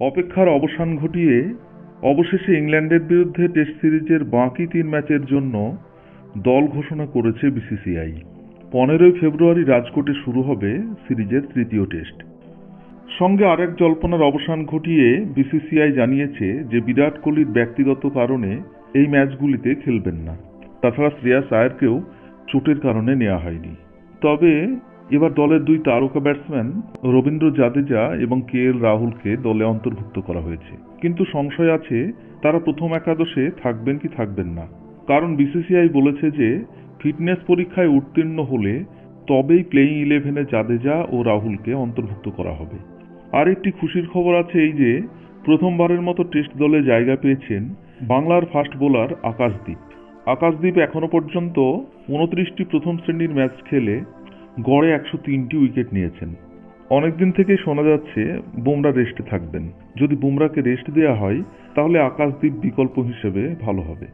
অপেক্ষার অবসান ঘটিয়ে অবশেষে ইংল্যান্ডের বিরুদ্ধে টেস্ট সিরিজের বাকি তিন ম্যাচের জন্য দল ঘোষণা করেছে বিসিসিআই। পনেরোই ফেব্রুয়ারি রাজকোটে শুরু হবে সিরিজের তৃতীয় টেস্ট। সঙ্গে আরেক জল্পনার অবসান ঘটিয়ে বিসিসিআই জানিয়েছে যে বিরাট কোহলির ব্যক্তিগত কারণে এই ম্যাচগুলিতে খেলবেন না। তাছাড়া শ্রেয়াস আয়ারকেও চোটের কারণে নেওয়া হয়নি। তবে এবার দলের দুই তারকা ব্যাটসম্যান রবীন্দ্র জাদেজা এবং কে এল রাহুলকে দলে অন্তর্ভুক্ত করা হয়েছে। কিন্তু সংশয় আছে, তারা প্রথম একাদশে থাকবেন কি থাকবেন না। কারণ বিসিসিআই বলেছে যে, ফিটনেস পরীক্ষায় উত্তীর্ণ হলে তবেই প্লেইং ইলেভেনে জাদেজা ও রাহুলকে অন্তর্ভুক্ত করা হবে। আর একটি খুশির খবর আছে এই যে, প্রথমবারের মতো টেস্ট দলে জায়গা পেয়েছেন বাংলার ফাস্ট বোলার আকাশদীপ। আকাশদীপ এখনও পর্যন্ত উনত্রিশটি প্রথম শ্রেণির ম্যাচ খেলে গড়ে একশো তিনটি উইকেট নিয়েছেন। অনেকদিন থেকে শোনা যাচ্ছে, বুমরা রেস্টে থাকবেন। যদি বুমরাকে রেস্ট দেওয়া হয়, তাহলে আকাশদ্বীপ বিকল্প হিসেবে ভালো হবে।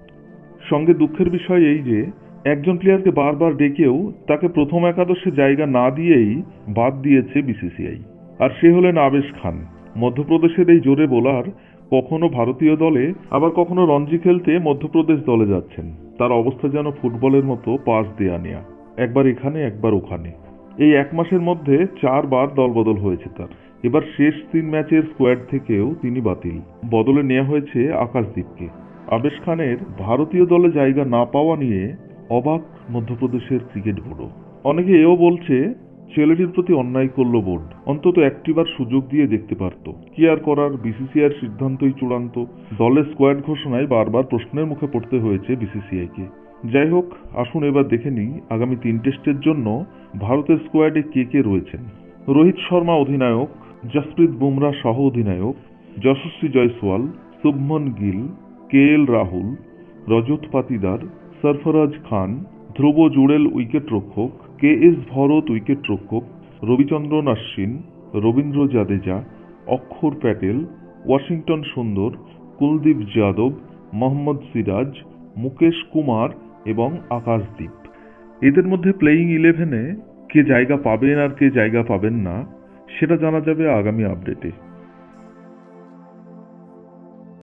সঙ্গে দুঃখের বিষয় এই যে, একজন প্লেয়ারকে বারবার ডেকেও তাকে প্রথম একাদশে জায়গা না দিয়েই বাদ দিয়েছে বিসিসিআই। আর সে হলেন আবেশ খান। মধ্যপ্রদেশের এই জোরে বোলার কখনো ভারতীয় দলে, আবার কখনো রঞ্জি খেলতে মধ্যপ্রদেশ দলে যাচ্ছেন। তার অবস্থা যেন ফুটবলের মতো পাস দেয়া নেয়া। একবার এখানে, একবার ওখানে। এই এক মাসের মধ্যে চারবার দলবদল হয়েছে তার। এবার শেষ তিন ম্যাচের স্কোয়াড থেকেও তিনি বাতিল। বদলে নেওয়া হয়েছে আকাশদীপকে। আবেশ খানের ভারতীয় দলে জায়গা না পাওয়া নিয়ে অবাক মধ্যপ্রদেশের ক্রিকেট বোর্ডও অনেকে এও বলছে, ছেলেটির প্রতি অন্যায় করল বোর্ড। অন্তত একটিবার সুযোগ দিয়ে দেখতে পারত। কি আর করার, বিসিসিআইয়ের সিদ্ধান্তই চূড়ান্ত। দলের স্কোয়াড ঘোষণায় বারবার প্রশ্নের মুখে পড়তে হয়েছে বিসিসিআইকে। যাই হোক, আসুন এবার দেখে নিই আগামী তিন টেস্টের জন্য ভারতের স্কোয়াডে কে কে রয়েছেন। রোহিত শর্মা অধিনায়ক, জসপ্রীত বুমরা সহ অধিনায়ক, Yashasvi Jaiswal, Shubman Gill, K L Rahul, Rajat Patidar, Sarfaraz Khan, Dhruv Jurel wicket রক্ষক, কে এস ভরত উইকেট রক্ষক রবিচন্দ্রন আশ্বিন রবীন্দ্র জাদেজা, অক্ষর প্যাটেল, ওয়াশিংটন সুন্দর, কুলদীপ যাদব, মোহাম্মদ সিরাজ, মুকেশ কুমার এবং আকাশদ্বীপ। এদের মধ্যে প্লেয়িং ইলেভেনে কে জায়গা পাবেন আর কে জায়গা পাবেন না, সেটা জানা যাবে আগামী আপডেটে